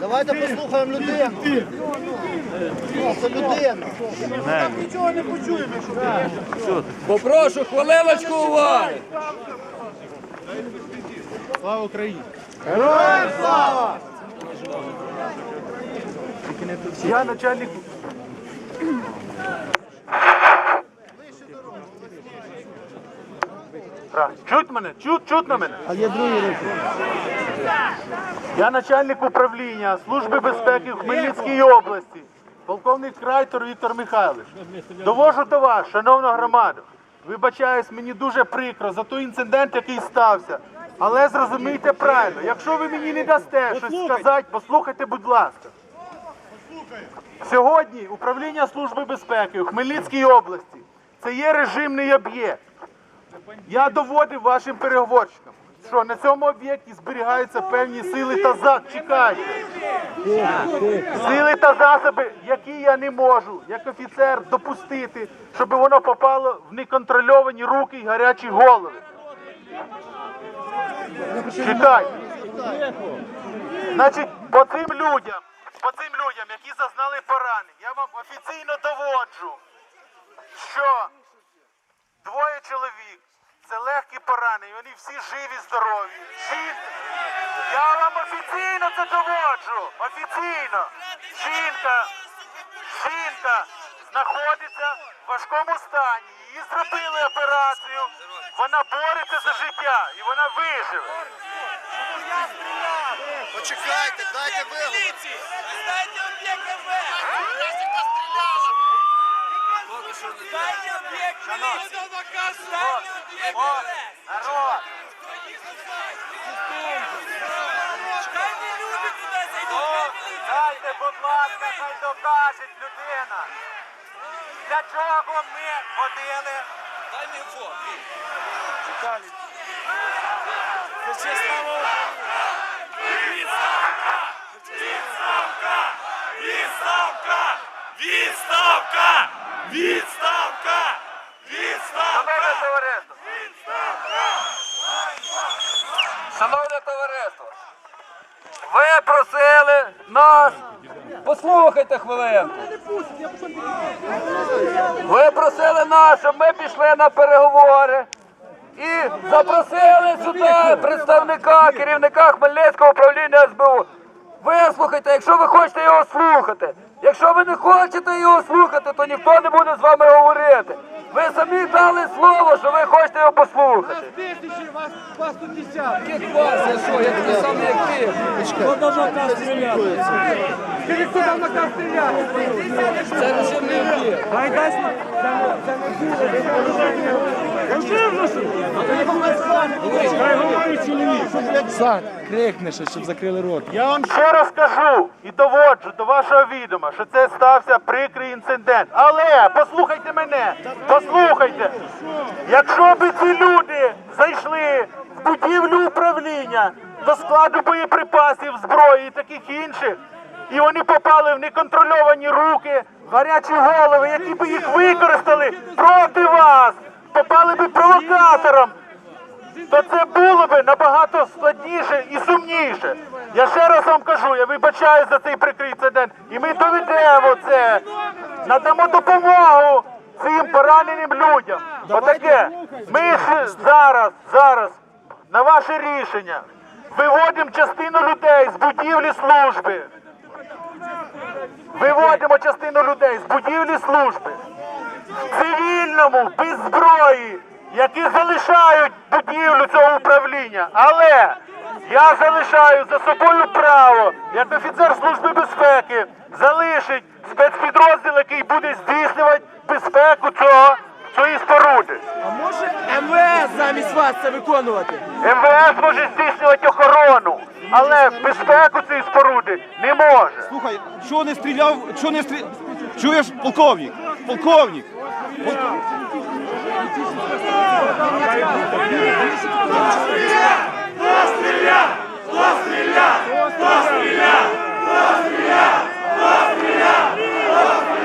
Давайте послухаємо людину. Це людина. Там нічого не почуємо, що Попрошу хвилиночку уваги. Слава Україні! Я начальник. Чуть мене? Чуть, чутно мене? А є руки. Я начальник управління Служби безпеки в Хмельницькій області, полковник Крайтор Віктор Михайлович. Довожу до вас, шановна громада. Вибачаюсь, мені дуже прикро за той інцидент, який стався. Але зрозумійте правильно, якщо ви мені не дасте щось сказати, послухайте, будь ласка. Сьогодні управління Служби безпеки у Хмельницькій області це є режимний об'єкт. Я доводив вашим переговорщикам, що на цьому об'єкті зберігаються певні сили та засоби. Чекайте. Сили та засоби, які я не можу, як офіцер, допустити, щоб воно попало в неконтрольовані руки і гарячі голови. Чекайте. Значить, по цим людям, по цим людям, які зазнали поранень, я вам офіційно доводжу, що Двоє чоловік. Це легкі поранені, вони всі живі, здорові. Жін- Я вам офіційно це доводжу. Офіційно. Жінка, жінка знаходиться в важкому стані. Її зробили операцію. Вона бореться за життя і вона виживе. Почекайте, дайте виговорити. Дайте об'єкт МВ! Дайте об'єкт міліції! Дайте об'єкт МВ! народ! Хай не люди туди зайдуть! О, хай міліція дайте, будь ласка, хай докажуть людина. Для чого ми ходили? Дай мікрофон! Відставка! Відставка! Відставка! Шановне Відставка! товариство! Шановне товариство, ви просили нас. Послухайте хвилинку. Ви просили нас, щоб ми пішли на переговори і запросили сюди представника керівника Хмельницького управління СБУ. Вислухайте, якщо ви хочете його слухати. Якщо ви не хочете його слухати, то ніхто не буде з вами говорити. Ви самі дали слово, що ви хочете його послухати. Тисячі, вас, вас тут десятки. Яких вас, я що, я такий самий, як ти. Хто дав наказ стріляти? Скажи, хто наказ стріляти? Це режимний об'єкт. Хай дасть на- це не- не. Хай говорить чоловік. Сань, крикни щось, щоб закрили рот. Я вам ще раз кажу і доводжу до вашого відома, що це стався прикрий інцидент. Але послухайте мене, послухайте, якщо б ці люди зайшли в будівлю управління до складу боєприпасів, зброї і таких інших, і вони попали в неконтрольовані руки, гарячі голови, які б їх використали проти вас, попали б провокатором то це було би набагато складніше і сумніше. Я ще раз вам кажу, я вибачаю за цей прикрий інцидент. І ми доведемо це. Надамо допомогу цим пораненим людям. Отаке. Ми ж зараз, зараз, на ваше рішення, виводимо частину людей з будівлі служби. Виводимо частину людей з будівлі служби в цивільному, без зброї, які залишають будівлю цього управління. Але я залишаю за собою право, як офіцер Служби безпеки, залишить спецпідрозділ, який буде здійснювати безпеку цього, цієї споруди. А може МВС замість вас це виконувати? МВС може здійснювати охорону, але безпеку цієї споруди не може. Слухай, що не стріляв, що не стріляв. Чуєш, полковник? Полковник.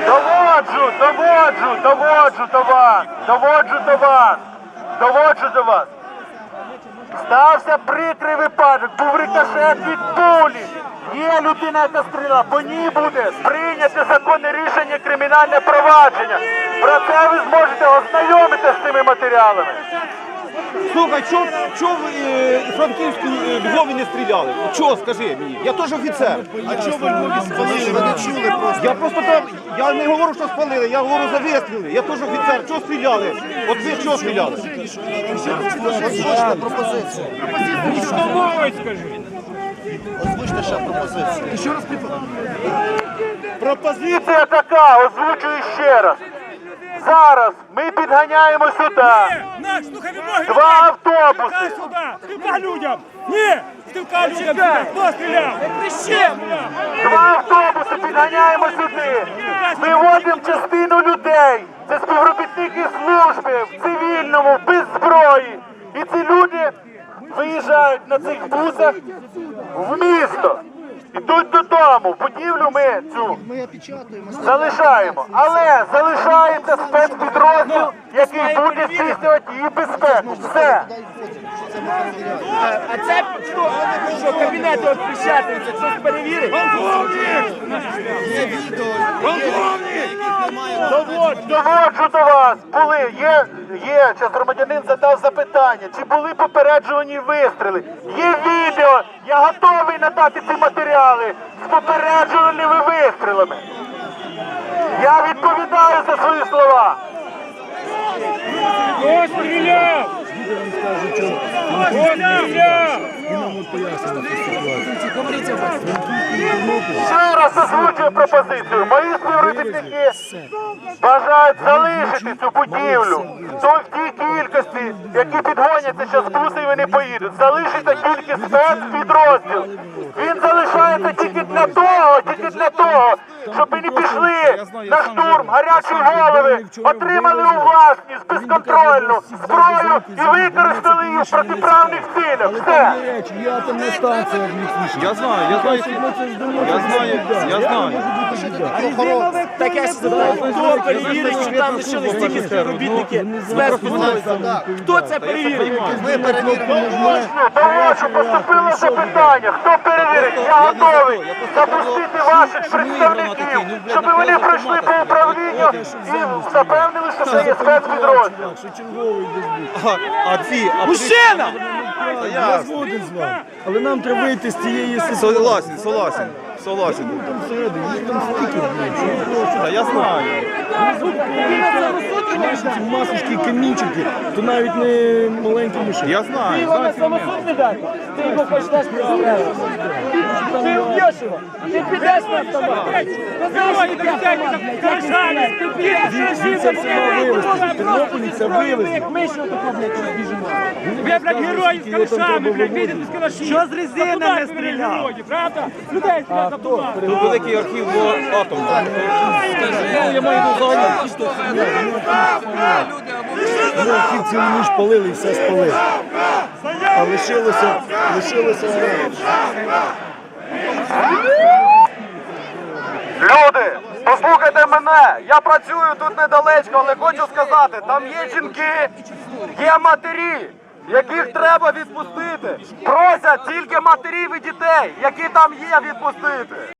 Доводжу, доводжу, доводжу до вас, доводжу до вас, доводжу до вас. Стався прикрий випадок, був рикошет від пулі. Є людина, яка стріляла, по ній буде прийняте законне рішення кримінальне провадження. Про це ви зможете ознайомитися з цими матеріалами. Слухай, чого чо в е, Франківську е, Львові не стріляли? Чого, скажи мені? Я теж офіцер. А чого ви Львові спалили? Ви не чули просто. Я просто там, я не говорю, що спалили, я говорю за вистріли. Я теж офіцер. Чого стріляли? От ви чого стріляли? Озвучте пропозицію. Озвучте ще пропозицію. Пропозиція така, озвучую ще раз. Зараз ми підганяємо сюди два автобуси. сюди! Стрілка людям! Ні! Стрілка людям! Хто стріляв? Два автобуси підганяємо сюди. Виводимо частину людей. Це співробітники служби в цивільному, без зброї. І ці люди виїжджають на цих бусах в місто. Ідуть додому. Будівлю ми цю залишаємо. Але залишається спецпідрозділ, який буде здійснювати її безпеку. Все. А це? Що кабінети от печатаються, хтось перевірить? Є відео. Доводжу, доводжу до вас. Були, є, є. Зараз громадянин задав запитання, чи були попереджувані вистріли. Є відео. Я готовий надати ці матеріали з попереджуваними вистрілами. Я відповідаю за свої слова. Хто стріляв? Хто стріляв? Ще раз озвучую пропозицію. Мої співробітники бажають залишити цю будівлю. То в тій кількості, які підгоняться зараз буси вони поїдуть. Залишиться тільки спецпідрозділ. Він залишається тільки для того, тільки для того, щоб не пішли на штурм гарячі голови, отримали у власність безконтрольну зброю і використали її в протиправних цілях. Все. Є атомна станція них Я знаю, я знаю, я знаю, я знаю. Таке хто перевірить, чи там лишились тільки співробітники спецпідрозділу? Хто це перевірить? Ми перевіримо. Доводжу, поступило запитання. Хто перевірить? Я готовий запустити ваших представників, щоб вони пройшли по управлінню і запевнили, що це є спецпідрозділ. що черговий десь був. А, а ці, а Мужчина! Я згоден з вами. Але нам треба вийти з цієї ситуації. Согласен, согласен, согласен. Там всередині, їх там стільки, що Та я знаю. Ці масочки, камінчики, то навіть не маленькі миші. Я знаю. Його самосуд не дати. Ти його почнеш пристрелити. Ти вб'єш його. Ти підеш на автомат. Ти підеш, Це вивезти. В Тернополі це вивезли. Ми що таке, блядь, розбіжимо? Ви, блядь, герої з калашами, блядь, видите з калашів. Що з резини не стріляв? Правда? Людей стріляв автомат. Тут великий архів атому. Ну, я маю до Ми цілу ніч палили і все спалили. А лишилося, лишилося. Люди, послухайте мене. Я працюю тут недалечко, але хочу сказати, там є жінки, є матері, яких треба відпустити. Просять тільки матерів і дітей, які там є, відпустити.